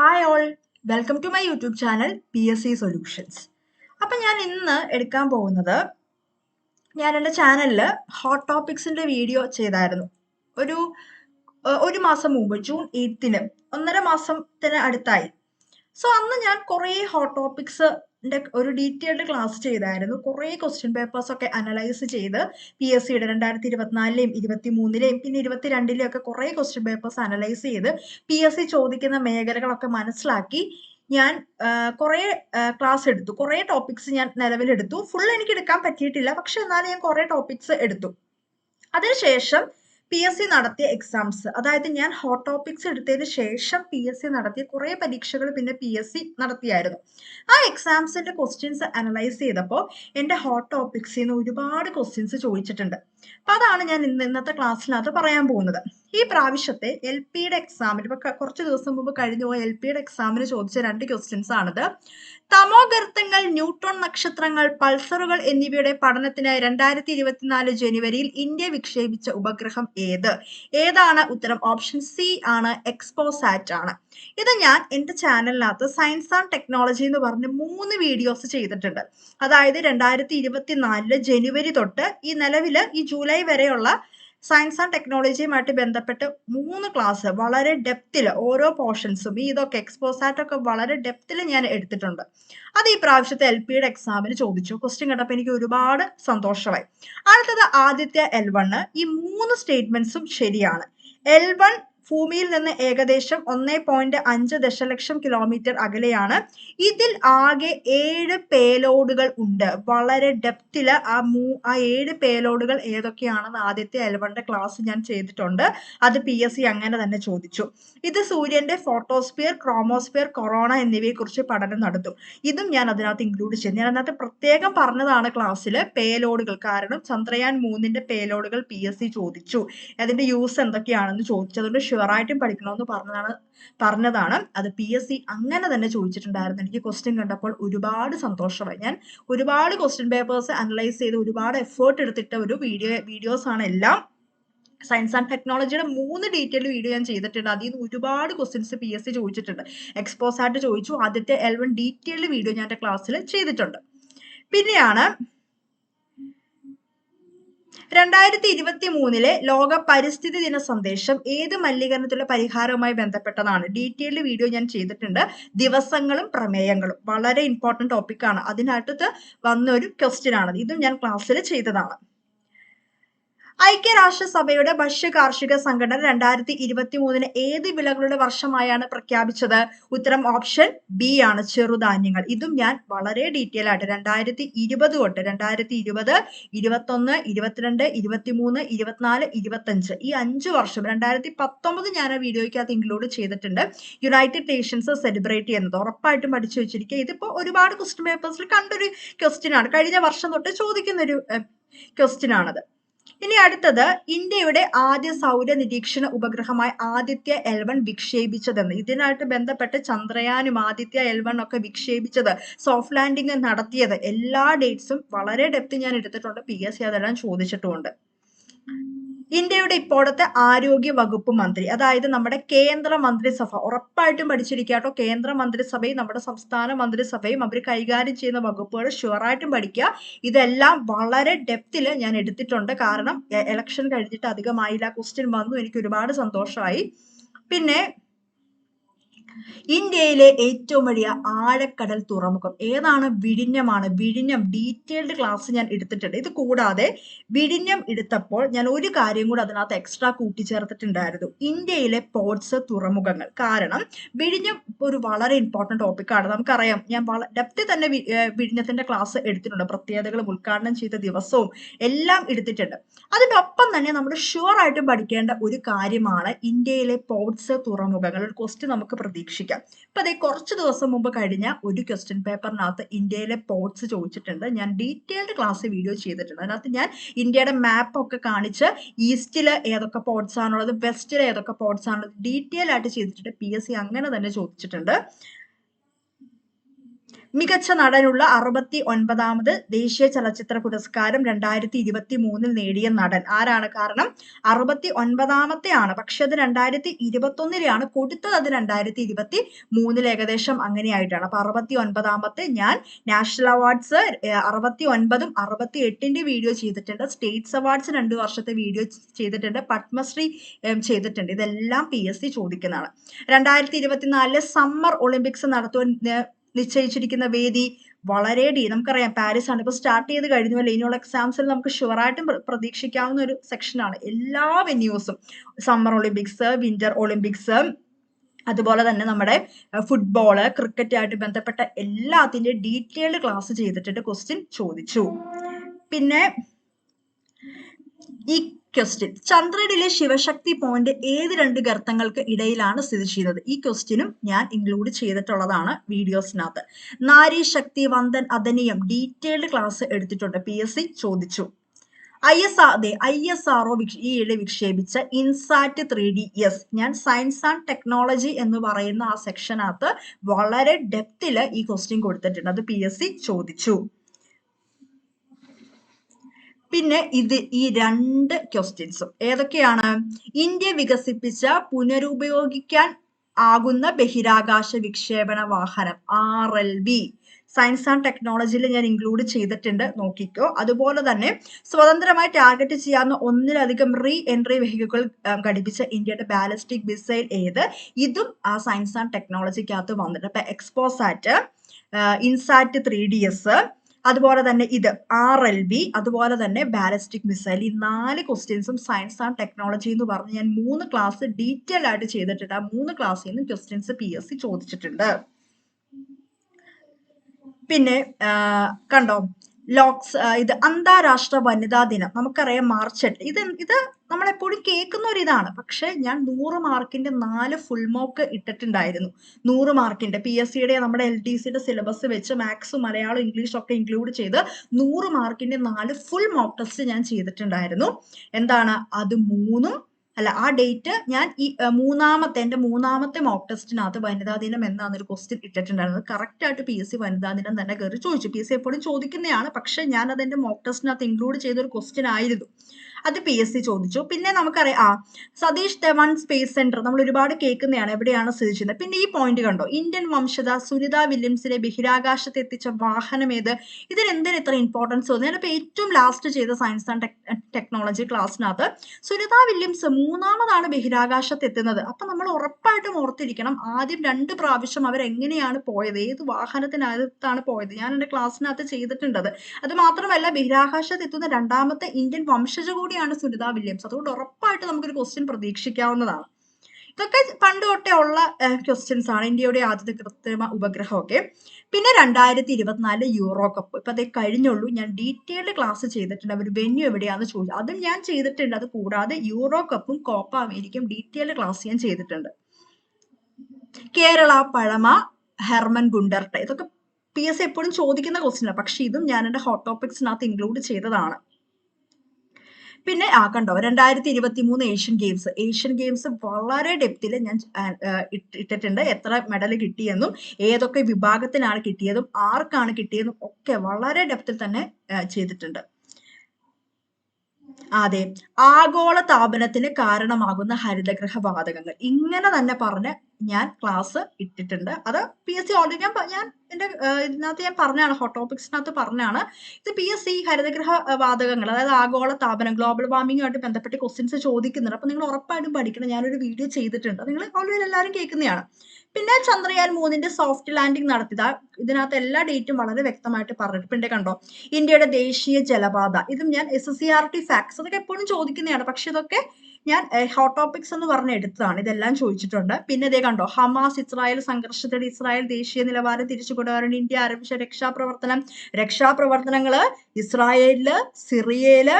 Hi all welcome to my YouTube channel P S C solutions അപ്പം ഞാൻ ഇന്ന് എടുക്കാൻ പോകുന്നത് ഞാൻ എന്റെ ചാനലിൽ ഹോട്ട് ടോപ്പിക്സിന്റെ വീഡിയോ ചെയ്തായിരുന്നു. ഒരു ഒരു മാസം മുമ്പ് ജൂൺ എയ്ത്തിന് ഒന്നര മാസത്തിന് അടുത്തായി. സോ അന്ന് ഞാൻ കുറേ ഹോട്ട് ടോപ്പിക്സിന്റെ ഒരു ഡീറ്റെയിൽഡ് ക്ലാസ് ചെയ്തായിരുന്നു. കുറേ ക്വസ്റ്റ്യൻ പേപ്പേഴ്സ് ഒക്കെ അനലൈസ് ചെയ്ത് പി എസ് സിയുടെ രണ്ടായിരത്തി ഇരുപത്തിനാലിലെയും ഇരുപത്തി മൂന്നിലെയും പിന്നെ ഇരുപത്തിരണ്ടിലെയും ഒക്കെ കുറേ ക്വസ്റ്റ്യൻ പേപ്പേഴ്സ് അനലൈസ് ചെയ്ത് പി എസ് സി ചോദിക്കുന്ന മേഖലകളൊക്കെ മനസ്സിലാക്കി ഞാൻ കുറേ ക്ലാസ് എടുത്തു. കുറേ ടോപ്പിക്സ് ഞാൻ നിലവിലെടുത്തു. ഫുൾ എനിക്ക് എടുക്കാൻ പറ്റിയിട്ടില്ല. പക്ഷെ എന്നാലും ഞാൻ കുറേ ടോപ്പിക്സ് എടുത്തു. അതിനുശേഷം പി എസ് സി നടത്തിയ എക്സാംസ് അതായത് ഞാൻ ഹോട്ട് ടോപ്പിക്സ് എടുത്തതിന് ശേഷം പി എസ് സി നടത്തിയ കുറേ പരീക്ഷകൾ പിന്നെ പി എസ് സി നടത്തിയായിരുന്നു. ആ എക്സാംസിന്റെ ക്വസ്റ്റ്യൻസ് അനലൈസ് ചെയ്തപ്പോൾ എന്റെ ഹോട്ട് ടോപ്പിക്സിൽ നിന്ന് ഒരുപാട് ക്വസ്റ്റ്യൻസ് ചോദിച്ചിട്ടുണ്ട്. അപ്പൊ അതാണ് ഞാൻ ഇന്ന് ഇന്നത്തെ ക്ലാസ്സിനകത്ത് പറയാൻ പോകുന്നത്. ഈ പ്രാവശ്യത്തെ എൽ പിയുടെ എക്സാമിന് ഇപ്പൊ കുറച്ച് ദിവസം മുമ്പ് കഴിഞ്ഞു പോയ എൽ പിയുടെ എക്സാമിന് ചോദിച്ച രണ്ട് ക്വസ്റ്റ്യൻസ് ആണിത്. തമോഗർത്തങ്ങൾ ന്യൂട്രോൺ നക്ഷത്രങ്ങൾ പൾസറുകൾ എന്നിവയുടെ പഠനത്തിനായി രണ്ടായിരത്തി ഇരുപത്തിനാല് ജനുവരിയിൽ ഇന്ത്യ വിക്ഷേപിച്ച ഉപഗ്രഹം ഏത്? ഏതാണ് ഉത്തരം? ഓപ്ഷൻ സി ആണ് എക്സ്പോസാറ്റ് ആണ്. ഇത് ഞാൻ എന്റെ ചാനലിനകത്ത് സയൻസ് ആൻഡ് ടെക്നോളജി എന്ന് പറഞ്ഞ് മൂന്ന് വീഡിയോസ് ചെയ്തിട്ടുണ്ട്. അതായത് രണ്ടായിരത്തി ഇരുപത്തിനാലിൽ ജനുവരി തൊട്ട് ഈ നിലവിൽ ഈ ജൂലൈ വരെയുള്ള സയൻസ് ആൻഡ് ടെക്നോളജിയുമായിട്ട് ബന്ധപ്പെട്ട് മൂന്ന് ക്ലാസ് വളരെ ഡെപ്തിൽ ഓരോ പോർഷൻസും ഈ ഇതൊക്കെ എക്സ്പോസ് ഒക്കെ വളരെ ഡെപ്തിൽ ഞാൻ എടുത്തിട്ടുണ്ട്. അത് ഈ പ്രാവശ്യത്തെ എൽ പിയുടെ എക്സാമിന് ചോദിച്ചു. ക്വസ്റ്റ്യൻ കണ്ടപ്പോൾ എനിക്ക് ഒരുപാട് സന്തോഷമായി. അടുത്തത് ആദ്യത്തെ എൽ വണ് ഈ മൂന്ന് സ്റ്റേറ്റ്മെന്റ്സും ശരിയാണ്. എൽ വൺ ഭൂമിയിൽ നിന്ന് ഏകദേശം ഒന്നേ പോയിന്റ് അഞ്ച് ദശലക്ഷം കിലോമീറ്റർ അകലെയാണ്. ഇതിൽ ആകെ ഏഴ് പേലോഡുകൾ ഉണ്ട്. വളരെ ഡെപ്തിൽ ആ മൂ ആ ഏഴ് പേലോഡുകൾ ഏതൊക്കെയാണെന്ന് ആദ്യത്തെ എലവന്റെ ക്ലാസ് ഞാൻ ചെയ്തിട്ടുണ്ട്. അത് പി എസ് സി അങ്ങനെ തന്നെ ചോദിച്ചു. ഇത് സൂര്യന്റെ ഫോട്ടോസ്ഫിയർ ക്രോമോസ്ഫിയർ കൊറോണ എന്നിവയെ കുറിച്ച് പഠനം നടത്തും. ഇതും ഞാൻ അതിനകത്ത് ഇൻക്ലൂഡ് ചെയ്തു ഞാൻ അതിനകത്ത് പ്രത്യേകം പറഞ്ഞതാണ് ക്ലാസ്സിൽ പേലോഡുകൾ കാരണം ചന്ദ്രയാൻ മൂന്നിന്റെ പേലോഡുകൾ പി എസ് സി ചോദിച്ചു. അതിന്റെ യൂസ് എന്തൊക്കെയാണെന്ന് ചോദിച്ചു. അതുകൊണ്ട് ഷുവറായിട്ടും പഠിക്കണമെന്ന് പറഞ്ഞതാണ് പറഞ്ഞതാണ്. അത് പി എസ് സി അങ്ങനെ തന്നെ ചോദിച്ചിട്ടുണ്ടായിരുന്നു. എനിക്ക് ക്വസ്റ്റ്യൻ കണ്ടപ്പോൾ ഒരുപാട് സന്തോഷമായി. ഞാൻ ഒരുപാട് ക്വസ്റ്റ്യൻ പേപ്പേഴ്സ് അനലൈസ് ചെയ്ത് ഒരുപാട് എഫേർട്ട് എടുത്തിട്ട ഒരു വീഡിയോ വീഡിയോസ് ആണ് എല്ലാം. സയൻസ് ആൻഡ് ടെക്നോളജിയുടെ മൂന്ന് ഡീറ്റെയിൽ വീഡിയോ ഞാൻ ചെയ്തിട്ടുണ്ട്. അതിൽ നിന്ന് ഒരുപാട് ക്വസ്റ്റ്യൻസ് പി എസ് സി ചോദിച്ചിട്ടുണ്ട്. എക്സ്പോസ് ആയിട്ട് ചോദിച്ചു. ആദ്യത്തെ എൽ വൺ ഡീറ്റെയിൽഡ് വീഡിയോ ഞാൻ എന്റെ ക്ലാസ്സിൽ ചെയ്തിട്ടുണ്ട്. പിന്നെയാണ് രണ്ടായിരത്തി ഇരുപത്തി മൂന്നിലെ ലോക പരിസ്ഥിതി ദിന സന്ദേശം ഏത് മലിനീകരണത്തിലുള്ള പരിഹാരവുമായി ബന്ധപ്പെട്ടതാണ്? ഡീറ്റെയിൽഡ് വീഡിയോ ഞാൻ ചെയ്തിട്ടുണ്ട്. ദിവസങ്ങളും പ്രമേയങ്ങളും. വളരെ ഇമ്പോർട്ടന്റ് ടോപ്പിക്കാണ് അതിനകത്ത് വന്ന ഒരു ക്വസ്റ്റ്യൻ ആണ്. ഇതും ഞാൻ ക്ലാസ്സിൽ ചെയ്തതാണ്. ഐക്യരാഷ്ട്രസഭയുടെ ഭക്ഷ്യ കാർഷിക സംഘടന രണ്ടായിരത്തി ഇരുപത്തി മൂന്നിന് ഏത് വിളകളുടെ വർഷമായാണ് പ്രഖ്യാപിച്ചത്? ഉത്തരം ഓപ്ഷൻ ബി ആണ്. ചെറുധാന്യങ്ങൾ. ഇതും ഞാൻ വളരെ ഡീറ്റെയിൽ ആയിട്ട് രണ്ടായിരത്തി ഇരുപത് തൊട്ട് രണ്ടായിരത്തി ഇരുപത് ഇരുപത്തൊന്ന് ഇരുപത്തിരണ്ട് ഇരുപത്തിമൂന്ന് ഇരുപത്തിനാല് ഇരുപത്തഞ്ച് ഈ അഞ്ച് വർഷം രണ്ടായിരത്തി പത്തൊമ്പത് ഞാൻ ആ വീഡിയോയ്ക്കകത്ത് ഇൻക്ലൂഡ് ചെയ്തിട്ടുണ്ട്. യുണൈറ്റഡ് നേഷൻസ് സെലിബ്രേറ്റ് ചെയ്യുന്നത്. ഉറപ്പായിട്ടും പഠിച്ചു വെച്ചിരിക്കുക. ഇതിപ്പോ ഒരുപാട് ക്വസ്റ്റ്യൻ പേപ്പേഴ്സിൽ കണ്ടൊരു ക്വസ്റ്റ്യൻ ആണ്. കഴിഞ്ഞ വർഷം തൊട്ട് ചോദിക്കുന്ന ഒരു ക്വസ്റ്റ്യൻ ആണത്. ഇനി അടുത്തത് ഇന്ത്യയുടെ ആദ്യ സൗര നിരീക്ഷണ ഉപഗ്രഹമായ ആദിത്യ എൽ വൺ വിക്ഷേപിച്ചതെന്ന്. ഇതിനായിട്ട് ബന്ധപ്പെട്ട് ചന്ദ്രയാനും ആദിത്യ എൽ വൺ ഒക്കെ വിക്ഷേപിച്ചത് സോഫ്റ്റ് ലാൻഡിംഗ് നടത്തിയത്. എല്ലാ ഡേറ്റ്സും വളരെ ഡെപ്ത് ഞാൻ എടുത്തിട്ടുണ്ട്. പി എസ് സി അതെല്ലാം ചോദിച്ചിട്ടുമുണ്ട്. ഇന്ത്യയുടെ ഇപ്പോഴത്തെ ആരോഗ്യ വകുപ്പ് മന്ത്രി അതായത് നമ്മുടെ കേന്ദ്ര മന്ത്രിസഭ ഉറപ്പായിട്ടും പഠിച്ചിരിക്കുക കേട്ടോ. കേന്ദ്ര മന്ത്രിസഭയും നമ്മുടെ സംസ്ഥാന മന്ത്രിസഭയും അവർ കൈകാര്യം ചെയ്യുന്ന വകുപ്പുകൾ ഷുവറായിട്ടും പഠിക്കുക. ഇതെല്ലാം വളരെ ഡെപ്തിൽ ഞാൻ എടുത്തിട്ടുണ്ട്. കാരണം എലക്ഷൻ കഴിഞ്ഞിട്ട് അധികമായില്ല. ക്വസ്റ്റ്യൻ വന്നു. എനിക്ക് ഒരുപാട് സന്തോഷമായി പിന്നെ ഇന്ത്യയിലെ ഏറ്റവും വലിയ ആഴക്കടൽ തുറമുഖം. ഏതാണ്? വിഴിഞ്ഞമാണ്. വിഴിഞ്ഞം ഡീറ്റെയിൽഡ് ക്ലാസ് ഞാൻ എടുത്തിട്ടുണ്ട്. ഇത് കൂടാതെ വിഴിഞ്ഞം എടുത്തപ്പോൾ ഞാൻ ഒരു കാര്യം കൂടെ അതിനകത്ത് എക്സ്ട്രാ കൂട്ടിച്ചേർത്തിട്ടുണ്ടായിരുന്നു. ഇന്ത്യയിലെ പോർട്സ് തുറമുഖങ്ങൾ. കാരണം വിഴിഞ്ഞം ഒരു വളരെ ഇമ്പോർട്ടന്റ് ടോപ്പിക്കാണ് നമുക്കറിയാം ഞാൻ ഡെപ്തി തന്നെ വിഴിഞ്ഞത്തിന്റെ ക്ലാസ് എടുത്തിട്ടുണ്ട്. പ്രത്യേകതകളും ഉദ്ഘാടനം ചെയ്ത ദിവസവും എല്ലാം എടുത്തിട്ടുണ്ട്. അതിനൊപ്പം തന്നെ നമ്മൾ ഷുവർ ആയിട്ടും പഠിക്കേണ്ട ഒരു കാര്യമാണ് ഇന്ത്യയിലെ പോർട്സ് തുറമുഖങ്ങൾ. ഒരു ക്വസ്റ്റ്യൻ നമുക്ക് പ്രതീക്ഷിക്കാം ഇപ്പൊ അതേ കുറച്ച് ദിവസം മുമ്പ് കഴിഞ്ഞ ഒരു ക്വസ്റ്റ്യൻ പേപ്പറിനകത്ത് ഇന്ത്യയിലെ പോർട്സ് ചോദിച്ചിട്ടുണ്ട്. ഞാൻ ഡീറ്റെയിൽഡ് ക്ലാസ് വീഡിയോ ചെയ്തിട്ടുണ്ട്. അതിനകത്ത് ഞാൻ ഇന്ത്യയുടെ മാപ്പ് ഒക്കെ കാണിച്ച് ഈസ്റ്റിൽ ഏതൊക്കെ പോർട്സ് ആണുള്ളത് വെസ്റ്റിൽ ഏതൊക്കെ പോർട്സ് ആണുള്ളത് ഡീറ്റെയിൽ ആയിട്ട് ചെയ്തിട്ടുണ്ട്. പി എസ് സി അങ്ങനെ തന്നെ ചോദിച്ചിട്ടുണ്ട്. മികച്ച നടനുള്ള അറുപത്തി ഒൻപതാമത് ദേശീയ ചലച്ചിത്ര പുരസ്കാരം രണ്ടായിരത്തി ഇരുപത്തി മൂന്നിൽ നേടിയ നടൻ. ആരാണ് കാരണം? അറുപത്തി ഒൻപതാമത്തെ ആണ് പക്ഷെ അത് രണ്ടായിരത്തി ഇരുപത്തി ഒന്നിലെയാണ് കൊടുത്തത് അത് രണ്ടായിരത്തി ഇരുപത്തി മൂന്നിൽ ഏകദേശം അങ്ങനെയായിട്ടാണ്. അപ്പൊ അറുപത്തി ഒൻപതാമത്തെ ഞാൻ നാഷണൽ അവാർഡ്സ് അറുപത്തി ഒൻപതും അറുപത്തി എട്ടിന്റെ വീഡിയോ ചെയ്തിട്ടുണ്ട്. സ്റ്റേറ്റ്സ് അവാർഡ്സ് രണ്ടു വർഷത്തെ വീഡിയോ ചെയ്തിട്ടുണ്ട്. പത്മശ്രീ ചെയ്തിട്ടുണ്ട്. ഇതെല്ലാം പി എസ് സി ചോദിക്കുന്നതാണ്. രണ്ടായിരത്തി ഇരുപത്തിനാലിലെ സമ്മർ ഒളിമ്പിക്സ് നടത്തുവാൻ നിശ്ചയിച്ചിരിക്കുന്ന വേദി വളരെ ഡീ നമുക്കറിയാം പാരീസ് ആണ്. ഇപ്പൊ സ്റ്റാർട്ട് ചെയ്ത് കഴിഞ്ഞല്ലോ ഇനിയുള്ള എക്സാംസിൽ നമുക്ക് ഷുവറായിട്ടും പ്രതീക്ഷിക്കാവുന്ന ഒരു സെക്ഷനാണ് എല്ലാ വെന്യൂസും സമ്മർ ഒളിമ്പിക്സ് വിന്റർ ഒളിമ്പിക്സ് അതുപോലെ തന്നെ നമ്മുടെ ഫുട്ബോൾ ക്രിക്കറ്റ് ആയിട്ട് ബന്ധപ്പെട്ട എല്ലാത്തിന്റെയും ഡീറ്റെയിൽഡ് ക്ലാസ് ചെയ്തിട്ടുണ്ട് ക്വസ്റ്റ്യൻ ചോദിച്ചു. പിന്നെ ഈ ക്വസ്റ്റ്യൻ ചന്ദ്രനിലെ ശിവശക്തി പോയിന്റ് ഏത് രണ്ട് ഗർത്തങ്ങൾക്ക് ഇടയിലാണ് സ്ഥിതി ചെയ്യുന്നത്? ഈ ക്വസ്റ്റ്യനും ഞാൻ ഇൻക്ലൂഡ് ചെയ്തിട്ടുള്ളതാണ് വീഡിയോസിനകത്ത്. നാരി ശക്തി വന്ദൻ അതനിയം ഡീറ്റെയിൽഡ് ക്ലാസ് എടുത്തിട്ടുണ്ട്. പി എസ് സി ചോദിച്ചു. ഐ എസ് ആർ അതെ ഐ എസ് ആർ ഒ ഈയിടെ വിക്ഷേപിച്ച ഇൻസാറ്റ് ത്രീ ഡി എസ് ഞാൻ സയൻസ് ആൻഡ് ടെക്നോളജി എന്ന് പറയുന്ന ആ സെക്ഷനകത്ത് വളരെ ഡെപ്തിൽ ഈ ക്വസ്റ്റ്യൻ കൊടുത്തിട്ടുണ്ട്. അത് പി എസ് സി ചോദിച്ചു. പിന്നെ ഇത് ഈ രണ്ട് ക്വസ്റ്റ്യൻസും ഏതൊക്കെയാണ്? ഇന്ത്യ വികസിപ്പിച്ച പുനരുപയോഗിക്കാൻ ആകുന്ന ബഹിരാകാശ വിക്ഷേപണ വാഹനം R L V. Science and ടെക്നോളജിയിൽ ഞാൻ ഇൻക്ലൂഡ് ചെയ്തിട്ടുണ്ട്. നോക്കിക്കോ. അതുപോലെ തന്നെ സ്വതന്ത്രമായി ടാർഗറ്റ് ചെയ്യാവുന്ന ഒന്നിലധികം റീ എൻട്രി വെഹിക്കിൾ ഘടിപ്പിച്ച ഇന്ത്യയുടെ ബാലിസ്റ്റിക് മിസൈൽ ഏത്? ഇതും ആ സയൻസ് ആൻഡ് ടെക്നോളജിക്കകത്ത് വന്നിട്ടുണ്ട്. ഇപ്പൊ XPoSat INSAT three D S അതുപോലെ തന്നെ ഇത് ആർ എൽ ബി അതുപോലെ തന്നെ ബാലിസ്റ്റിക് മിസൈൽ ഈ നാല് ക്വസ്റ്റ്യൻസും സയൻസ് ആൻഡ് ടെക്നോളജി എന്ന് പറഞ്ഞ് ഞാൻ മൂന്ന് ക്ലാസ് ഡീറ്റെയിൽ ആയിട്ട് ചെയ്തിട്ടുണ്ട് ആ മൂന്ന് ക്ലാസ്സിൽ നിന്നും ക്വസ്റ്റ്യൻസ് പി എസ് സി ചോദിച്ചിട്ടുണ്ട്. പിന്നെ കണ്ടോ? ലോക്സ് ഇത് അന്താരാഷ്ട്ര വനിതാ ദിനം. നമുക്കറിയാം മാർച്ച് എട്ട്. ഇത് ഇത് നമ്മളെപ്പോഴും കേൾക്കുന്ന ഒരു ഇതാണ് പക്ഷെ ഞാൻ നൂറ് മാർക്കിന്റെ നാല് ഫുൾ മോക്ക് ഇട്ടിട്ടുണ്ടായിരുന്നു. നൂറ് മാർക്കിന്റെ പി എസ് സിയുടെ നമ്മുടെ എൽ ടി സിയുടെ സിലബസ് വെച്ച് മാത്സ് മലയാളം ഇംഗ്ലീഷ് ഒക്കെ ഇൻക്ലൂഡ് ചെയ്ത് നൂറ് മാർക്കിന്റെ നാല് ഫുൾ മോക്ക് ടെസ്റ്റ് ഞാൻ ചെയ്തിട്ടുണ്ടായിരുന്നു. എന്താണ്? അത് മൂന്നും അല്ല ആ ഡേറ്റ് ഞാൻ ഈ മൂന്നാമത്തെ എന്റെ മൂന്നാമത്തെ മോക്ക് ടെസ്റ്റിനകത്ത് വനിതാ ദിനം ഒരു ക്വസ്റ്റ്യൻ ഇട്ടിട്ടുണ്ടായിരുന്നത് കറക്റ്റ് ആയിട്ട് പി എസ് സി വനിതാ ദിനം തന്നെ കയറി ചോദിച്ചു. പി എസ് സി എപ്പോഴും ചോദിക്കുന്നതാണ് പക്ഷെ ഞാൻ അത് എന്റെ മോക്ക് ടെസ്റ്റിനകത്ത് ഇൻക്ലൂഡ് ചെയ്ത ഒരു ക്വസ്റ്റ്യൻ ആയിരുന്നു. അത് പി എസ് സി ചോദിച്ചു. പിന്നെ നമുക്കറിയാം ആ സതീഷ് ധവാൻ സ്പേസ് സെന്റർ നമ്മൾ ഒരുപാട് കേൾക്കുന്നതാണ് എവിടെയാണ് സ്ഥിതി ചെയ്യുന്നത്. പിന്നെ ഈ പോയിന്റ് കണ്ടോ? ഇന്ത്യൻ വംശത സുനിത വില്യംസിനെ ബഹിരാകാശത്ത് എത്തിച്ച വാഹനം ഏത്? ഇതിന് എന്തിന് ഇത്ര ഇമ്പോർട്ടൻസ് തോന്നി ഞാനിപ്പോൾ ഏറ്റവും ലാസ്റ്റ് ചെയ്ത സയൻസ് ആൻഡ് ടെക്നോളജി ക്ലാസ്സിനകത്ത് സുനിത വില്യംസ് മൂന്നാമതാണ് ബഹിരാകാശത്ത് എത്തുന്നത്. അപ്പം നമ്മൾ ഉറപ്പായിട്ടും ഓർത്തിരിക്കണം ആദ്യം രണ്ട് പ്രാവശ്യം അവർ എങ്ങനെയാണ് പോയത്? ഏത് വാഹനത്തിനകത്താണ് പോയത്? ഞാൻ എന്റെ ക്ലാസ്സിനകത്ത് ചെയ്തിട്ടുണ്ടത്. അത് മാത്രമല്ല ബഹിരാകാശത്ത് എത്തുന്ന രണ്ടാമത്തെ ഇന്ത്യൻ വംശജ കൂടിയാണ് സുനിത വില്യംസ്. അതുകൊണ്ട് ഉറപ്പായിട്ട് നമുക്കൊരു ക്വസ്റ്റ്യൻ പ്രതീക്ഷിക്കാവുന്നതാണ്. ഇതൊക്കെ പണ്ട് തൊട്ടേ ഉള്ള ക്വസ്റ്റ്യൻസ് ആണ്. ഇന്ത്യയുടെ ആദ്യത്തെ കൃത്രിമ ഉപഗ്രഹമൊക്കെ. പിന്നെ രണ്ടായിരത്തി ഇരുപത്തിനാല് യൂറോ കപ്പ് ഇപ്പൊ അതേ കഴിഞ്ഞുള്ളൂ. ഞാൻ ഡീറ്റെയിൽഡ് ക്ലാസ് ചെയ്തിട്ടുണ്ട്. അവർ വെന്യൂ എവിടെയാണെന്ന് ചോദിച്ചു. അതും ഞാൻ ചെയ്തിട്ടുണ്ട്. അത് കൂടാതെ യൂറോ കപ്പും കോപ്പ അമേരിക്കയും ഡീറ്റെയിൽഡ് ക്ലാസ് ഞാൻ ചെയ്തിട്ടുണ്ട്. കേരള പഴമ ഹെർമൻ ഗുണ്ടർട്ട. ഇതൊക്കെ പി എസ് എപ്പോഴും ചോദിക്കുന്ന ക്വസ്റ്റ്യൻ പക്ഷെ ഇതും ഞാൻ എന്റെ ഹോട്ട് ടോപ്പിക്സിനകത്ത് ഇൻക്ലൂഡ് ചെയ്തതാണ്. പിന്നെ ആ കണ്ടോ രണ്ടായിരത്തി ഇരുപത്തി മൂന്ന് ഏഷ്യൻ ഗെയിംസ് ഏഷ്യൻ ഗെയിംസ് വളരെ ഡെപ്തിൽ ഞാൻ ഇട്ടിട്ടുണ്ട്. എത്ര മെഡൽ കിട്ടിയെന്നും ഏതൊക്കെ വിഭാഗത്തിനാണ് കിട്ടിയതും ആർക്കാണ് കിട്ടിയതും ഒക്കെ വളരെ ഡെപ്തിൽ തന്നെ ചെയ്തിട്ടുണ്ട്. അതെ ആഗോള താപനത്തിന് കാരണമാകുന്ന ഹരിതഗ്രഹ വാതകങ്ങൾ ഇങ്ങനെ തന്നെ പറഞ്ഞ് ഞാൻ ക്ലാസ് ഇട്ടിട്ടുണ്ട്. അത് പി എസ് സി ഓൾറെഡി ഞാൻ ഞാൻ ഏഹ്, ഇതിനകത്ത് ഞാൻ പറഞ്ഞാണ് ഹോട്ട് ടോപ്പിക്സിനകത്ത് പറഞ്ഞാണ്. ഇത് പി എസ് സി ഹരിതഗ്രഹ വാതകങ്ങൾ അതായത് ആഗോള താപനം ഗ്ലോബൽ വാർമിങ്ങുമായിട്ട് ബന്ധപ്പെട്ട് ക്വസ്റ്റ്യൻസ് ചോദിക്കുന്നുണ്ട്. അപ്പൊ നിങ്ങൾ ഉറപ്പായിട്ടും പഠിക്കണം. ഞാനൊരു വീഡിയോ ചെയ്തിട്ടുണ്ട്. നിങ്ങൾ ഓൾറെഡി എല്ലാവരും കേൾക്കുന്നതാണ്. പിന്നെ ചന്ദ്രയാൻ മൂന്നിന്റെ സോഫ്റ്റ് ലാൻഡിംഗ് നടത്തിയത്. ഇതിനകത്ത് എല്ലാ ഡേറ്റും വളരെ വ്യക്തമായിട്ട് പറഞ്ഞിട്ടുണ്ട്. കണ്ടോ? ഇന്ത്യയുടെ ദേശീയ ജലപാത. ഇതും ഞാൻ S S C R T facts അതൊക്കെ എപ്പോഴും ചോദിക്കുന്നതാണ്. പക്ഷെ ഇതൊക്കെ ഞാൻ ഹോട്ട് ടോപ്പിക്സ് എന്ന് പറഞ്ഞ് എടുത്തതാണ്. ഇതെല്ലാം ചോദിച്ചിട്ടുണ്ട്. പിന്നെ ഇതേ കണ്ടോ? ഹമാസ് ഇസ്രായേൽ സംഘർഷത്തിൽ ഇസ്രായേൽ ദേശീയ നിലവാരം തിരിച്ചു കൊണ്ടുവരാൻ ഇന്ത്യ ആരംഭിച്ച രക്ഷാപ്രവർത്തനം. രക്ഷാപ്രവർത്തനങ്ങൾ ഇസ്രായേലിൽ സിറിയയിൽ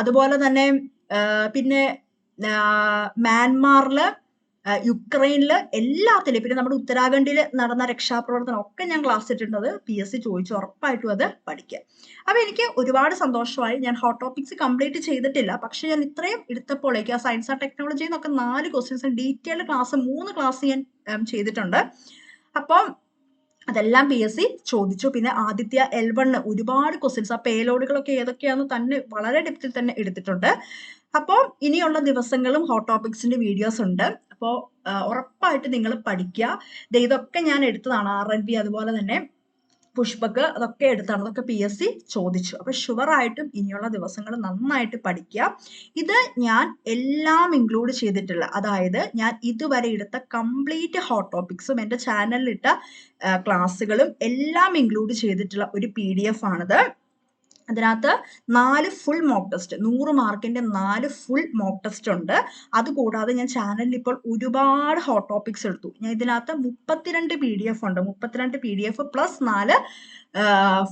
അതുപോലെ തന്നെ പിന്നെ മ്യാൻമാറിൽ യുക്രൈനിൽ എല്ലാത്തിലും പിന്നെ നമ്മുടെ ഉത്തരാഖണ്ഡിൽ നടന്ന രക്ഷാപ്രവർത്തനം ഒക്കെ ഞാൻ ക്ലാസ് ഇട്ടിട്ടുണ്ട്. പി എസ് സി ചോദിച്ചു ഉറപ്പായിട്ടും അത് പഠിക്കുക അപ്പൊ എനിക്ക് ഒരുപാട് സന്തോഷമായി. ഞാൻ ഹോട്ട് ടോപ്പിക്സ് കംപ്ലീറ്റ് ചെയ്തിട്ടില്ല. പക്ഷെ ഞാൻ ഇത്രയും എടുത്തപ്പോഴേക്ക് ആ സയൻസ് ആൻഡ് ടെക്നോളജി എന്നൊക്കെ നാല് ക്വസ്റ്റ്യൻസ് ഡീറ്റെയിൽഡ് ക്ലാസ് മൂന്ന് ക്ലാസ് ഞാൻ ചെയ്തിട്ടുണ്ട്. അപ്പം അതെല്ലാം പി എസ് സി ചോദിച്ചു. പിന്നെ ആദിത്യ എൽ വണ് ഒരുപാട് ക്വസ്റ്റ്യൻസ് ആ പേലോഡുകളൊക്കെ ഏതൊക്കെയാണെന്ന് തന്നെ വളരെ ഡെപ്തിൽ തന്നെ എടുത്തിട്ടുണ്ട്. അപ്പോൾ ഇനിയുള്ള ദിവസങ്ങളും ഹോട്ട് ടോപ്പിക്സിന്റെ വീഡിയോസ് ഉണ്ട്. അപ്പോൾ ഉറപ്പായിട്ട് നിങ്ങൾ പഠിക്കുക. ഇതൊക്കെ ഞാൻ എടുത്തതാണ് ആർ എൻ ബി അതുപോലെ തന്നെ പുഷ്പക്ക് അതൊക്കെ എടുത്താണ്. അതൊക്കെ പി എസ് സി ചോദിച്ചു. അപ്പൊ ഷുവറായിട്ടും ഇനിയുള്ള ദിവസങ്ങൾ നന്നായിട്ട് പഠിക്കുക. ഇത് ഞാൻ എല്ലാം ഇൻക്ലൂഡ് ചെയ്തിട്ടുള്ള അതായത് ഞാൻ ഇതുവരെ എടുത്ത കംപ്ലീറ്റ് ഹോട്ട് ടോപ്പിക്സും എന്റെ ചാനലിലിട്ട ക്ലാസ്സുകളും എല്ലാം ഇൻക്ലൂഡ് ചെയ്തിട്ടുള്ള ഒരു പി ഡി എഫ് ആണിത്. അതിനകത്ത് നാല് ഫുൾ മോക്ക് ടെസ്റ്റ് നൂറ് മാർക്കിന്റെ നാല് ഫുൾ മോക്ക് ടെസ്റ്റ് ഉണ്ട്. അതുകൂടാതെ ഞാൻ ചാനലിൽ ഇപ്പോൾ ഒരുപാട് ഹോട്ട് ടോപ്പിക്സ് എടുത്തു. ഞാൻ ഇതിനകത്ത് മുപ്പത്തിരണ്ട് പി ഡി എഫ് ഉണ്ട്. മുപ്പത്തിരണ്ട് പി ഡി എഫ് പ്ലസ് നാല്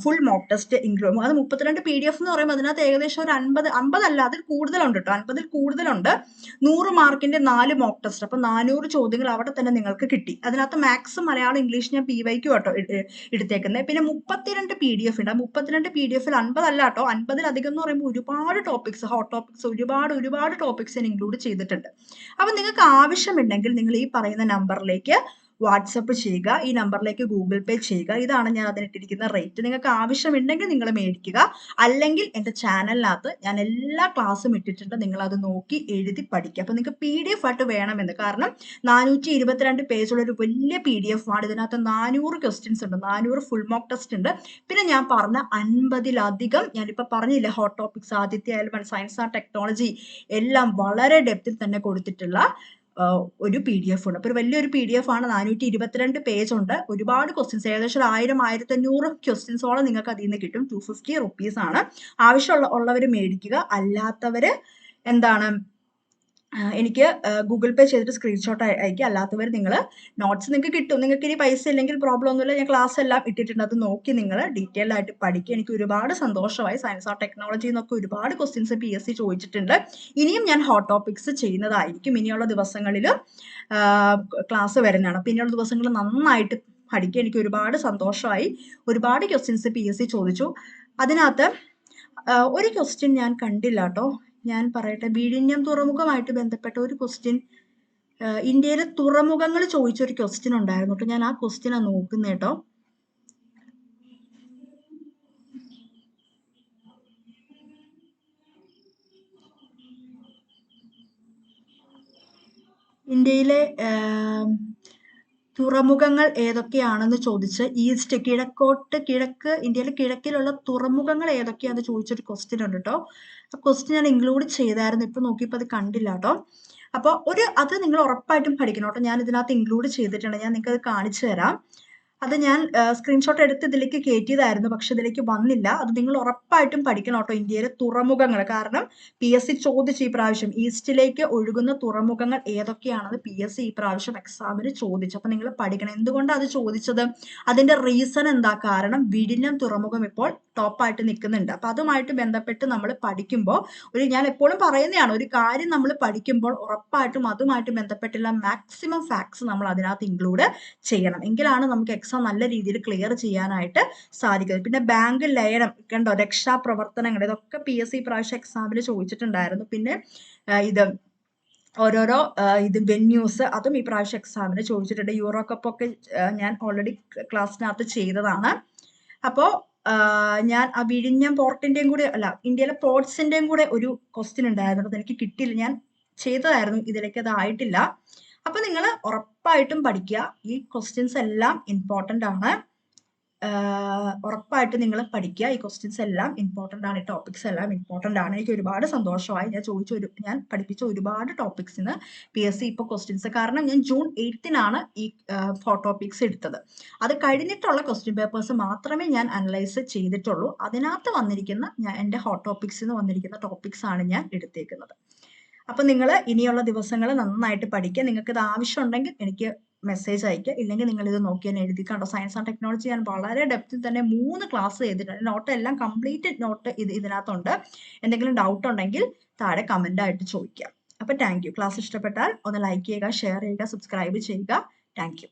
ഫുൾ മോക്ക് ടെസ്റ്റ് ഇൻക്ലൂഡ് അത് മുപ്പത്തിരണ്ട് പി ഡി എഫ് എന്ന് പറയുമ്പോൾ അതിനകത്ത് ഏകദേശം ഒരു അൻപത് അമ്പതല്ല അതിൽ കൂടുതലുണ്ട് കേട്ടോ അൻപതിൽ കൂടുതലുണ്ട്. നൂറ് മാർക്കിന്റെ നാല് മോക്ക് ടെസ്റ്റ് അപ്പൊ നാനൂറ് ചോദ്യങ്ങൾ അവിടെ തന്നെ നിങ്ങൾക്ക് കിട്ടി. അതിനകത്ത് മാത്സ് മലയാളം ഇംഗ്ലീഷ് ഞാൻ പി വൈക്കും കേട്ടോ എടുത്തേക്കുന്നത് പിന്നെ മുപ്പത്തിരണ്ട് പി ഡി എഫ് ഉണ്ട്. ആ മുപ്പത്തിരണ്ട് പി ഡി എഫിൽ അൻപതല്ല കേട്ടോ അൻപതിലധികം എന്ന് പറയുമ്പോൾ ഒരുപാട് ടോപ്പിക്സ് ഹോട്ട് ടോപ്പിക്സ് ഒരുപാട് ഒരുപാട് ടോപ്പിക്സ് ഞാൻ ഇൻക്ലൂഡ് ചെയ്തിട്ടുണ്ട്. അപ്പൊ നിങ്ങൾക്ക് ആവശ്യമുണ്ടെങ്കിൽ നിങ്ങൾ ഈ പറയുന്ന നമ്പറിലേക്ക് വാട്സപ്പ് ചെയ്യുക ഈ നമ്പറിലേക്ക് ഗൂഗിൾ പേ ചെയ്യുക. ഇതാണ് ഞാൻ അതിനിട്ടിരിക്കുന്ന റേറ്റ്. നിങ്ങൾക്ക് ആവശ്യമുണ്ടെങ്കിൽ നിങ്ങൾ മേടിക്കുക. അല്ലെങ്കിൽ എന്റെ ചാനലിനകത്ത് ഞാൻ എല്ലാ ക്ലാസ്സും ഇട്ടിട്ടുണ്ട്. നിങ്ങൾ അത് നോക്കി എഴുതി പഠിക്കുക. അപ്പോൾ നിങ്ങൾക്ക് പി ഡി എഫ് ആയിട്ട് വേണമെന്ന്. കാരണം നാനൂറ്റി ഇരുപത്തിരണ്ട് പേജുള്ള ഒരു വലിയ പി ഡി എഫ് ആണ്. ഇതിനകത്ത് നാനൂറ് ക്വസ്റ്റ്യൻസ് ഉണ്ട്. നാനൂറ് ഫുൾ മോക്ക് ടെസ്റ്റ് ഉണ്ട്. പിന്നെ ഞാൻ പറഞ്ഞ അൻപതിലധികം ഞാനിപ്പോൾ പറഞ്ഞില്ല ഹോട്ട് ടോപ്പിക്സ് ആദിത്യ ആയാലും സയൻസ് ആൻഡ് ടെക്നോളജി എല്ലാം വളരെ ഡെപ്തിൽ തന്നെ കൊടുത്തിട്ടുള്ള ഒരു പി ഡി എഫ് ഉണ്ട്. അപ്പോൾ ഒരു വലിയൊരു പി ഡി എഫ് ആണ് നാനൂറ്റി ഇരുപത്തിരണ്ട് പേജ് ഉണ്ട്. ഒരുപാട് ക്വസ്റ്റ്യൻസ് ഏകദേശം ഒരു ആയിരം ആയിരത്തി അഞ്ഞൂറ് ക്വസ്റ്റ്യൻസോളം നിങ്ങൾക്ക് അതിൽ നിന്ന് കിട്ടും. ടു ഫിഫ്റ്റി റുപ്പീസ് ആണ്. ആവശ്യമുള്ള ഉള്ളവർ മേടിക്കുക. അല്ലാത്തവർ എന്താണ് എനിക്ക് ഗൂഗിൾ പേ ചെയ്തിട്ട് സ്ക്രീൻഷോട്ട് അയക്കുക അല്ലാത്തവർ നിങ്ങൾ നോട്ട്സ് നിങ്ങൾക്ക് കിട്ടും. നിങ്ങൾക്ക് ഇനി പൈസ ഇല്ലെങ്കിൽ പ്രോബ്ലം ഒന്നുമില്ല. ഞാൻ ക്ലാസ് എല്ലാം ഇട്ടിട്ടുണ്ട്. അത് നോക്കി നിങ്ങൾ ഡീറ്റെയിൽ ആയിട്ട് പഠിക്കുക എനിക്ക് ഒരുപാട് സന്തോഷമായി. സയൻസ് ആർ ടെക്നോളജി എന്നൊക്കെ ഒരുപാട് ക്വസ്റ്റ്യൻസ് പി എസ് സി ചോദിച്ചിട്ടുണ്ട്. ഇനിയും ഞാൻ ഹോട്ട് ടോപ്പിക്സ് ചെയ്യുന്നതായിരിക്കും. ഇനിയുള്ള ദിവസങ്ങളിൽ ക്ലാസ് വരുന്നതാണ്. അപ്പം ഇനിയുള്ള ദിവസങ്ങളിൽ നന്നായിട്ട് പഠിക്കുക എനിക്ക് ഒരുപാട് സന്തോഷമായി. ഒരുപാട് ക്വസ്റ്റ്യൻസ് പി എസ് സി ചോദിച്ചു. അതിനകത്ത് ഒരു ക്വസ്റ്റ്യൻ ഞാൻ കണ്ടില്ല കേട്ടോ. ഞാൻ പറയട്ടെ വിഴിഞ്ഞം തുറമുഖമായിട്ട് ബന്ധപ്പെട്ട ഒരു ക്വസ്റ്റ്യൻ ഇന്ത്യയിലെ തുറമുഖങ്ങൾ ചോദിച്ചൊരു ക്വസ്റ്റ്യൻ ഉണ്ടായിരുന്നു കേട്ടോ ഞാൻ ആ ക്വസ്റ്റ്യൻ നോക്കുന്നത് കേട്ടോ ഇന്ത്യയിലെ തുറമുഖങ്ങൾ ഏതൊക്കെയാണെന്ന് ചോദിച്ച് ഈസ്റ്റ് കിഴക്കോട്ട് കിഴക്ക് ഇന്ത്യയിലെ കിഴക്കിലുള്ള തുറമുഖങ്ങൾ ഏതൊക്കെയാണെന്ന് ചോദിച്ചൊരു ക്വസ്റ്റ്യൻ ഉണ്ട് കേട്ടോ ക്വസ്റ്റ്യൻ ഞാൻ ഇൻക്ലൂഡ് ചെയ്തായിരുന്നു. ഇപ്പൊ നോക്കിയപ്പോൾ അത് കണ്ടില്ല കേട്ടോ. അപ്പോൾ ഒരു അത് നിങ്ങൾ ഉറപ്പായിട്ടും പഠിക്കണം കേട്ടോ. ഞാൻ ഇതിനകത്ത് ഇൻക്ലൂഡ് ചെയ്തിട്ടുണ്ട്. ഞാൻ നിങ്ങൾക്ക് അത് കാണിച്ചു തരാം. അത് ഞാൻ സ്ക്രീൻഷോട്ട് എടുത്ത് ഇതിലേക്ക് കയറ്റിയതായിരുന്നു പക്ഷെ ഇതിലേക്ക് വന്നില്ല. അത് നിങ്ങൾ ഉറപ്പായിട്ടും പഠിക്കണം കേട്ടോ ഇന്ത്യയിലെ തുറമുഖങ്ങൾ. കാരണം പി എസ് സി ചോദിച്ചു ഈ പ്രാവശ്യം ഈസ്റ്റിലേക്ക് ഒഴുകുന്ന തുറമുഖങ്ങൾ ഏതൊക്കെയാണെന്ന് പി എസ് സി ഈ പ്രാവശ്യം എക്സാമിന് ചോദിച്ചു. അപ്പൊ നിങ്ങൾ പഠിക്കണം. എന്തുകൊണ്ടാണ് അത് ചോദിച്ചത്? അതിന്റെ റീസൺ എന്താ? കാരണം വിഴിഞ്ഞം തുറമുഖം ഇപ്പോൾ ടോപ്പായിട്ട് നിൽക്കുന്നുണ്ട്. അപ്പൊ അതുമായിട്ട് ബന്ധപ്പെട്ട് നമ്മൾ പഠിക്കുമ്പോൾ ഒരു ഞാൻ എപ്പോഴും പറയുന്നതാണ് ഒരു കാര്യം നമ്മൾ പഠിക്കുമ്പോൾ ഉറപ്പായിട്ടും അതുമായിട്ട് ബന്ധപ്പെട്ടുള്ള മാക്സിമം ഫാക്ട്സ് നമ്മൾ അതിനകത്ത് ഇൻക്ലൂഡ് ചെയ്യണം. എങ്കിലാണ് നമുക്ക് എക്സാം നല്ല രീതിയിൽ ക്ലിയർ ചെയ്യാനായിട്ട് സാധിക്കുന്നത് പിന്നെ ബാങ്ക് ലയനം കണ്ടോ? രക്ഷാപ്രവർത്തനങ്ങൾ ഇതൊക്കെ പി എസ് സി പ്രാവശ്യം എക്സാമിൽ ചോദിച്ചിട്ടുണ്ടായിരുന്നു. പിന്നെ ഇത് ഓരോരോ ഇത് വെന്യൂസ് അതും ഈ പ്രാവശ്യം എക്സാമിന് ചോദിച്ചിട്ടുണ്ട്. യൂറോ കപ്പൊക്കെ ഞാൻ ഓൾറെഡി ക്ലാസ്സിനകത്ത് ചെയ്തതാണ്. അപ്പോൾ ഞാൻ ആ വിഴിഞ്ഞം പോർട്ടിന്റെയും കൂടെ അല്ല ഇന്ത്യയിലെ പോർട്സിന്റെയും കൂടെ ഒരു ക്വസ്റ്റ്യൻ ഉണ്ടായിരുന്നു. അത് എനിക്ക് കിട്ടിയില്ല. ഞാൻ ചെയ്തതായിരുന്നു. ഇതിലേക്ക് അത് ആയിട്ടില്ല. അപ്പൊ നിങ്ങൾ ഉറപ്പായിട്ടും പഠിക്കുക. ഈ ക്വസ്റ്റ്യൻസ് എല്ലാം ഇമ്പോർട്ടന്റ് ആണ്. ഉറപ്പായിട്ട് നിങ്ങൾ പഠിക്കുക. ഈ ക്വസ്റ്റ്യൻസ് എല്ലാം ഇമ്പോർട്ടന്റ് ആണ്. ഈ ടോപ്പിക്സ് എല്ലാം ഇമ്പോർട്ടന്റ് ആണ്. എനിക്ക് ഒരുപാട് സന്തോഷമായി. ഞാൻ ചോദിച്ച ഒരു ഞാൻ പഠിപ്പിച്ച ഒരുപാട് ടോപ്പിക്സിന് പി എസ് സി ഇപ്പോൾ ക്വസ്റ്റ്യൻസ് കാരണം ഞാൻ ജൂൺ എയ്റ്റിനാണ് ഈ ടോപ്പിക്സ് എടുത്തത്. അത് കഴിഞ്ഞിട്ടുള്ള ക്വസ്റ്റ്യൻ പേപ്പേഴ്സ് മാത്രമേ ഞാൻ അനലൈസ് ചെയ്തിട്ടുള്ളൂ. അതിനകത്ത് വന്നിരിക്കുന്ന ഞാൻ എന്റെ ഹോട്ട് ടോപ്പിക്സിൽ നിന്ന് വന്നിരിക്കുന്ന ടോപ്പിക്സ് ആണ് ഞാൻ എടുത്തേക്കുന്നത്. അപ്പൊ നിങ്ങൾ ഇനിയുള്ള ദിവസങ്ങൾ നന്നായിട്ട് പഠിക്കുക നിങ്ങൾക്ക് ഇത് ആവശ്യമുണ്ടെങ്കിൽ എനിക്ക് മെസ്സേജ് അയക്കുക ഇല്ലെങ്കിൽ നിങ്ങൾ ഇത് നോക്കി തന്നെ എഴുതി കണ്ടോ? സയൻസ് ആൻഡ് ടെക്നോളജി ഞാൻ വളരെ ഡെപ്തിൽ തന്നെ മൂന്ന് ക്ലാസ് ചെയ്തിട്ടുണ്ട്. നോട്ട് എല്ലാം കംപ്ലീറ്റ് നോട്ട് ഇത് ഇതിനകത്തുണ്ട്. എന്തെങ്കിലും ഡൗട്ട് ഉണ്ടെങ്കിൽ താഴെ കമന്റ് ആയിട്ട് ചോദിക്കാം. അപ്പൊ താങ്ക് യു ക്ലാസ് ഇഷ്ടപ്പെട്ടാൽ ഒന്ന് ലൈക്ക് ചെയ്യുക ഷെയർ ചെയ്യുക സബ്സ്ക്രൈബ് ചെയ്യുക. Thank you